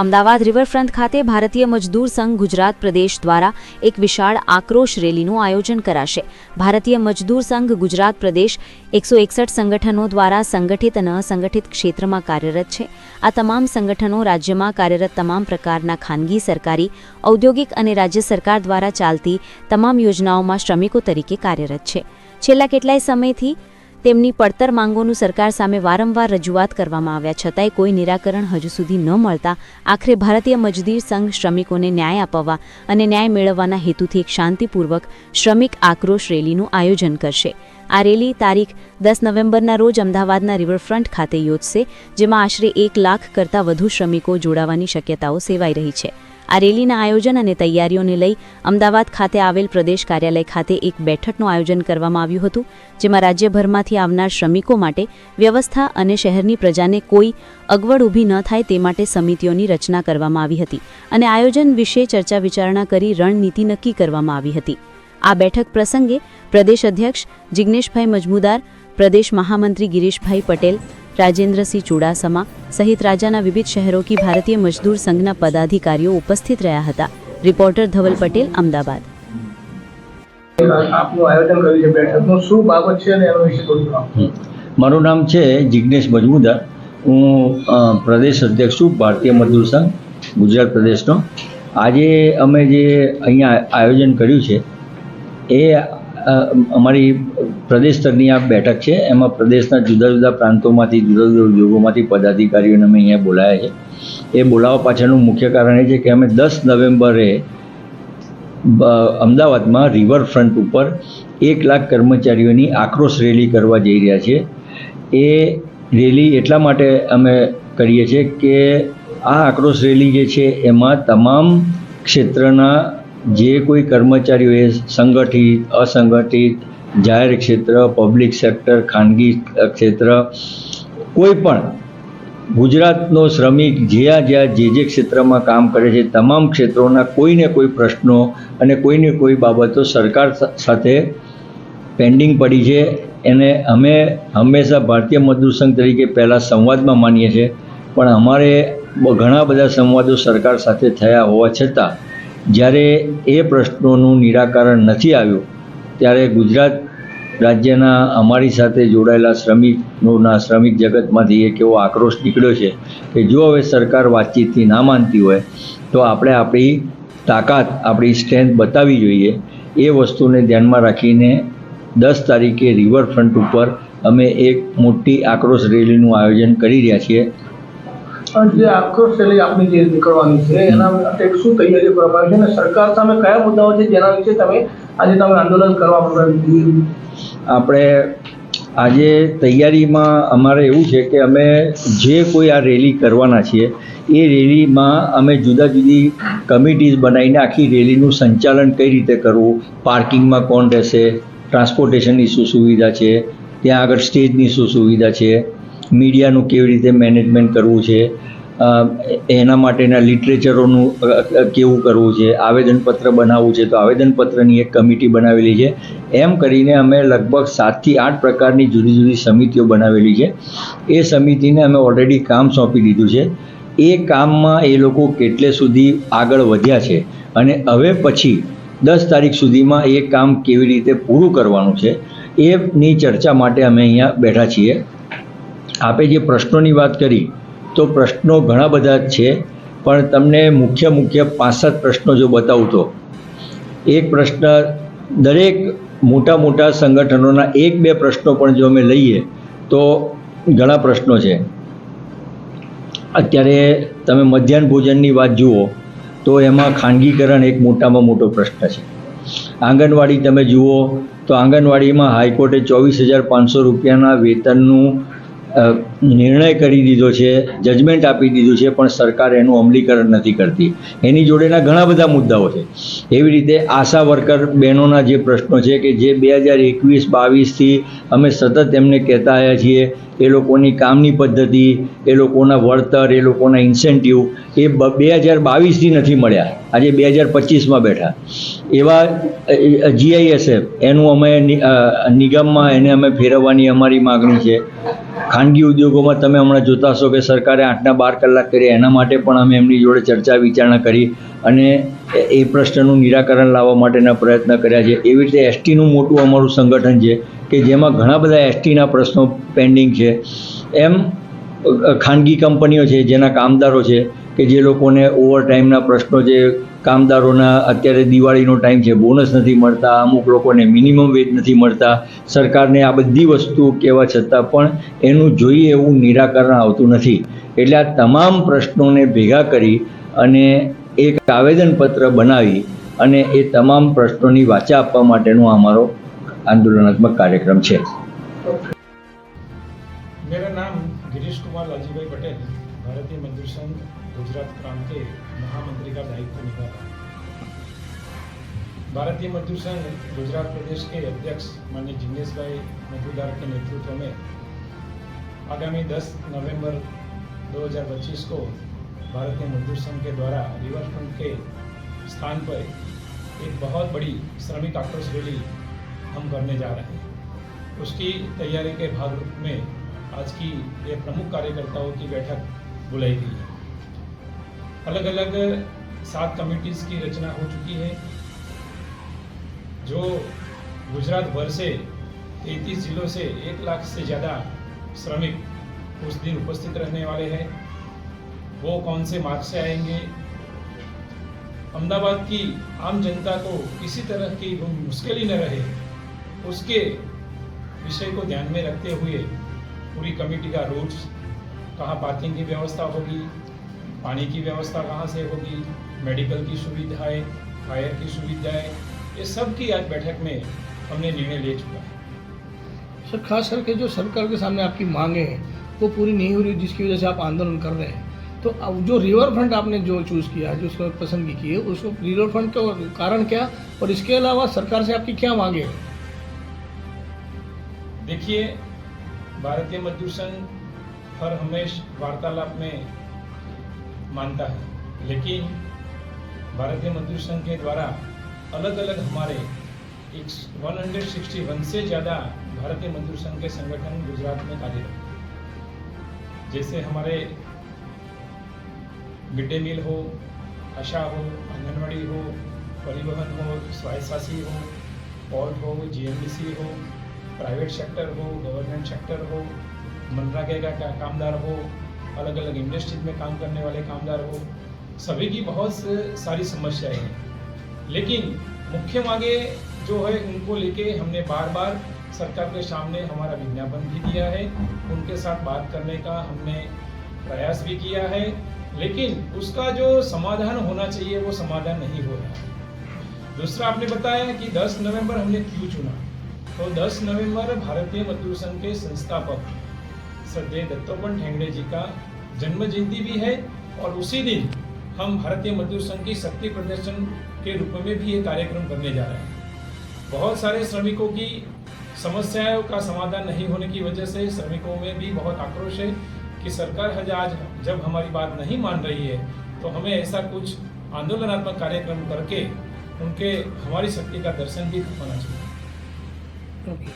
Ahmedabad riverfront ખાતે ભારતીય મજદૂર સંઘ ગુજરાત પ્રદેશ દ્વારા એક વિશાળ આક્રોશ રેલીનું આયોજન કરાશે. ભારતીય મજદૂર સંઘ ગુજરાત પ્રદેશ એકસો એકસઠ સંગઠનો દ્વારા સંગઠિત અને અસંગઠિત ક્ષેત્રમાં કાર્યરત છે. આ તમામ સંગઠનો રાજ્યમાં કાર્યરત તમામ પ્રકારના ખાનગી, સરકારી, ઔદ્યોગિક અને રાજ્ય સરકાર દ્વારા ચાલતી તમામ યોજનાઓમાં શ્રમિકો તરીકે કાર્યરત છે. છેલ્લા કેટલાય સમયથી તેમની પડતર માંગોનું સરકાર સામે વારંવાર રજૂઆત કરવામાં આવ્યા, છતાંય કોઈ નિરાકરણ હજુ સુધી ન મળતા આખરે ભારતીય મજદૂર સંઘ શ્રમિકોને ન્યાય અપાવવા અને ન્યાય મેળવવાના હેતુથી એક શાંતિપૂર્વક શ્રમિક આક્રોશ રેલીનું આયોજન કરશે. આ રેલી તારીખ દસ નવેમ્બરના રોજ અમદાવાદના રિવરફ્રન્ટ ખાતે યોજશે, જેમાં આશરે એક લાખ કરતાં વધુ શ્રમિકો જોડાવાની શક્યતાઓ સેવાઈ રહી છે. આ રેલીના આયોજન અને તૈયારીઓને લઈ અમદાવાદ ખાતે આવેલ પ્રદેશ કાર્યાલય ખાતે એક બેઠકનું આયોજન કરવામાં આવ્યું હતું, જેમાં રાજ્યભરમાંથી આવનાર શ્રમિકો માટે વ્યવસ્થા અને શહેરની પ્રજાને કોઈ અગવડ ઊભી ન થાય તે માટે સમિતિઓની રચના કરવામાં આવી હતી અને આયોજન વિશે ચર્ચા વિચારણા કરી રણનીતિ નક્કી કરવામાં આવી હતી. આ બેઠક પ્રસંગે પ્રદેશ અધ્યક્ષ જિજ્ઞેશભાઈ મજમુદાર, પ્રદેશ મહામંત્રી ગિરીશભાઈ પટેલ રાજેન્દ્રસિંહ ચુડાસમા સહિત રાજ્યના વિવિધ શહેરો કી ભારતીય મજદૂર સંઘના પદાધિકારીઓ ઉપસ્થિત રહ્યા હતા. રિપોર્ટર ધવલ પટેલ અમદાવાદ. મારું નામ છે જિજ્ઞેશ મજમુદાર. હું પ્રદેશ અધ્યક્ષ છું ભારતીય મજદૂર સંઘ ગુજરાત પ્રદેશનો. આજે અમે જે અહીંયા આયોજન કર્યું છે એ અમારી પ્રદેશ સ્તરની આ બેઠક છે. એમાં પ્રદેશના જુદા જુદા પ્રાંતોમાંથી, જુદા જુદા ઉદ્યોગોમાંથી પદાધિકારીઓને અમે અહીંયા બોલાયા છે. એ બોલાવવા પાછળનું મુખ્ય કારણ એ છે કે અમે દસ નવેમ્બરે અમદાવાદમાં રિવરફ્રન્ટ ઉપર એક લાખ કર્મચારીઓની આક્રોશ રેલી કરવા જઈ રહ્યા છીએ. એ રેલી એટલા માટે અમે કરીએ છીએ કે આ આક્રોશ રેલી જે છે, એમાં તમામ ક્ષેત્રના જે કોઈ કર્મચારીઓએ સંગઠિત, અસંગઠિત, જાહેર ક્ષેત્ર પબ્લિક સેક્ટર ખાનગી ક્ષેત્ર, કોઈ પણ ગુજરાતનો શ્રમિક જ્યાં જ્યાં જે જે ક્ષેત્રમાં કામ કરે છે, તમામ ક્ષેત્રોના કોઈને કોઈ પ્રશ્નો અને કોઈને કોઈ બાબતો સરકાર સાથે પેન્ડિંગ પડી છે. એને અમે હંમેશા ભારતીય મજદૂર સંઘ તરીકે પહેલાં સંવાદમાં માનીએ છીએ. પણ અમારે ઘણા બધા સંવાદો સરકાર સાથે થયા હોવા છતાં જ્યારે એ પ્રશ્નોનું નિરાકરણ નથી આવ્યું, ત્યારે ગુજરાત રાજ્યના અમારી સાથે જોડાયેલા શ્રમિકોના શ્રમિક જગતમાંથી એક એવો આક્રોશ નીકળ્યો છે કે જો હવે સરકાર વાતચીતથી ના માનતી હોય, તો આપણે આપણી તાકાત, આપણી સ્ટ્રેન્થ બતાવવી જોઈએ. એ વસ્તુને ધ્યાનમાં રાખીને દસ તારીખે રિવરફ્રન્ટ ઉપર અમે એક મોટી આક્રોશ રેલીનું આયોજન કરી રહ્યા છીએ. જે આખો શૈલી આપની જે નીકળવાની છે. એના માટે શું તૈયારી કરવામાં છે અને સરકાર સામે કયા મુદ્દાઓ છે જેના વિશે તમે આજે તમે આંદોલન કરવા આપણે આજે તૈયારીમાં અમારે એવું છે કે અમે જે કોઈ આ રેલી કરવાના છીએ, એ રેલીમાં અમે જુદા જુદી કમિટીઝ બનાવીને આખી રેલીનું સંચાલન કઈ રીતે કરવું, પાર્કિંગમાં કોણ રહેશે, ટ્રાન્સપોર્ટેશનની શું સુવિધા છે, ત્યાં આગળ સ્ટેજની શું સુવિધા છે મીડિયાનું કેવી રીતે મેનેજમેન્ટ કરવું છે? એના માટેના લિટરેચરોનું કેવું કરવું છે? આવેદનપત્ર બનાવવું છે તો આવેદનપત્રની એક કમિટી બનાવેલી છે. એમ કરીને અમે લગભગ સાતથી આઠ પ્રકારની જુદી જુદી સમિતિઓ બનાવેલી છે. એ સમિતિને અમે ઓલરેડી કામ સોંપી દીધું છે. એ કામમાં એ લોકો કેટલે સુધી આગળ વધ્યા છે અને હવે પછી દસ તારીખ સુધીમાં એ કામ કેવી રીતે પૂરું કરવાનું છે, એની ચર્ચા માટે અમે અહીંયા બેઠા છીએ. આપે જે પ્રશ્નોની વાત કરી, તો પ્રશ્નો ઘણા બધા જ છે, પણ તમને મુખ્ય મુખ્ય પાંચ સાત પ્રશ્નો જો બતાવું તો. એક પ્રશ્ન, દરેક મોટા મોટા સંગઠનોના એક બે પ્રશ્નો પણ જો અમે લઈએ, તો ઘણા પ્રશ્નો છે. અત્યારે તમે મધ્યાહન ભોજનની વાત જુઓ, તો એમાં ખાનગીકરણ એક મોટામાં મોટો પ્રશ્ન છે. આંગણવાડી તમે જુઓ, તો આંગણવાડીમાં હાઈકોર્ટે ચોવીસ હજાર પાંચસો રૂપિયાના વેતનનું uh, નિર્ણય કરી દીધો છે જજમેન્ટ આપી દીધું છે, પણ સરકાર એનું અમલીકરણ નથી કરતી. એની જોડેના ઘણા બધા મુદ્દાઓ છે. એવી રીતે આશા વર્કર બહેનોના જે પ્રશ્નો છે કે જે બે હજાર એકવીસ બાવીસથી અમે સતત એમને કહેતા આવ્યા છીએ, એ લોકોની કામની પદ્ધતિ, એ લોકોના વળતર, એ લોકોના ઇન્સેન્ટિવ એ બ- હજાર બાવીસથી નથી મળ્યા. આજે બે હજાર પચીસમાં બેઠા. એવા જીઆઈએસએફ એનું અમે નિગમમાં એને અમે ફેરવવાની અમારી માગણી છે. ખાનગી ઉદ્યોગ ઉદ્યોગોમાં તમે હમણાં જોતા હશો કે સરકારે આઠના બાર કલાક કર્યા. એના માટે પણ અમે એમની જોડે ચર્ચા વિચારણા કરી અને એ- પ્રશ્નનું નિરાકરણ લાવવા માટેના પ્રયત્ન કર્યા છે. એવી રીતે એસટીનું મોટું અમારું સંગઠન છે કે જેમાં ઘણા બધા એસટીના પ્રશ્નો પેન્ડિંગ છે. એમ ખાનગી કંપનીઓ છે જેના કામદારો છે કે જે લોકોને ઓવરટાઈમના પ્રશ્નો છે કામદારોના અત્યારે દિવાળીનો ટાઈમ છે બોનસ નથી મળતા, અમુક લોકોને મિનિમમ વેજ નથી મળતા. સરકારને આ બધી વસ્તુઓ કહેવા છતાં પણ એનું જોઈએ એવું નિરાકરણ આવતું નથી. એટલે આ તમામ પ્રશ્નોને ભેગા કરી અને એક આવેદનપત્ર બનાવી અને એ તમામ પ્રશ્નોની વાચા આપવા માટેનો અમારો આંદોલનાત્મક કાર્યક્રમ છે. મેરા નામ ગિરીશ કુમાર લાલજીભાઈ પટેલ. भारतीय मजदूर संघ गुजरात प्रांत के महामंत्री का दायित्व निभा भारतीय मजदूर संघ गुजरात प्रदेश के अध्यक्ष माननीय जिग्नेश भाई मजूदार के नेतृत्व में आगामी 10 नवंबर 2025 को भारतीय मजदूर संघ के द्वारा रिवरफ्रंट के स्थान पर एक बहुत बड़ी श्रमिक आक्रोश रैली हम करने जा रहे हैं। उसकी तैयारी के भाग रूप में आज की ये प्रमुख कार्यकर्ताओं की बैठक बुलाई गई है। अलग अलग सात कमिटीज की रचना हो चुकी है, जो गुजरात भर से तैतीस जिलों से एक लाख से ज़्यादा श्रमिक उस दिन उपस्थित रहने वाले हैं। वो कौन से मार्ग से आएँगे? अहमदाबाद की आम जनता को किसी तरह की मुश्किल ही न रहे। उसके विषय को ध्यान में रखते हुए पूरी कमेटी का रूट्स कहाँ पार्किंग की व्यवस्था होगी पानी की व्यवस्था कहाँ से होगी मेडिकल की सुविधाएँ फायर की सुविधाएँ ये सब की आज बैठक में हमने निर्णय ले चुका है। सर खास करके जो सरकार के सामने आपकी मांगे हैं वो पूरी नहीं हो रही जिसकी वजह से आप आंदोलन कर रहे हैं। तो अब जो रिवर फ्रंट आपने जो चूज़ किया जो उसको पसंद की है उसको रिवर फ्रंट का कारण क्या? और इसके अलावा सरकार से आपकी क्या मांगे? देखिए भारतीय मजदूर संघ हर हमेश वार्तालाप में मानता है लेकिन भारतीय मजदूर संघ के द्वारा अलग अलग हमारे एक 161 से ज़्यादा भारतीय मजदूर संघ के संगठन गुजरात में कार्यरत। जैसे हमारे मिड डे मील हो, आशा हो, आंगनवाड़ी हो, परिवहन हो स्वायत्तशासी हो पोर्ट हो जीएमडीसी हो, प्राइवेट सेक्टर हो, गवर्नमेंट सेक्टर हो मनरेगा का कामदार हो? अलग अलग इंडस्ट्रीज़ में काम करने वाले कामदार हो? सभी की बहुत सारी समस्याएँ हैं। लेकिन मुख्य मांगे जो है, उनको लेके हमने बार बार सरकार के सामने हमारा विज्ञापन भी दिया है। उनके साथ बात करने का हमने प्रयास भी किया है। लेकिन उसका जो समाधान होना चाहिए, वो समाधान नहीं हो रहा। है दूसरा आपने बताया कि 10 नवंबर हमने क्यों चुना? तो 10 नवंबर भारतीय मजदूर संघ के संस्थापक श्रद्धेय दत्तोपंत ठेंगड़े जी का जन्म जयंती भी है और उसी दिन हम भारतीय मजदूर संघ की शक्ति प्रदर्शन के रूप में भी ये कार्यक्रम करने जा रहे हैं। बहुत सारे श्रमिकों की समस्याओं का समाधान नहीं होने की वजह से श्रमिकों में भी बहुत आक्रोश है कि सरकार आज जब हमारी बात नहीं मान रही है तो हमें ऐसा कुछ आंदोलनात्मक कार्यक्रम करके उनके हमारी शक्ति का दर्शन भी करवाना चाहिए।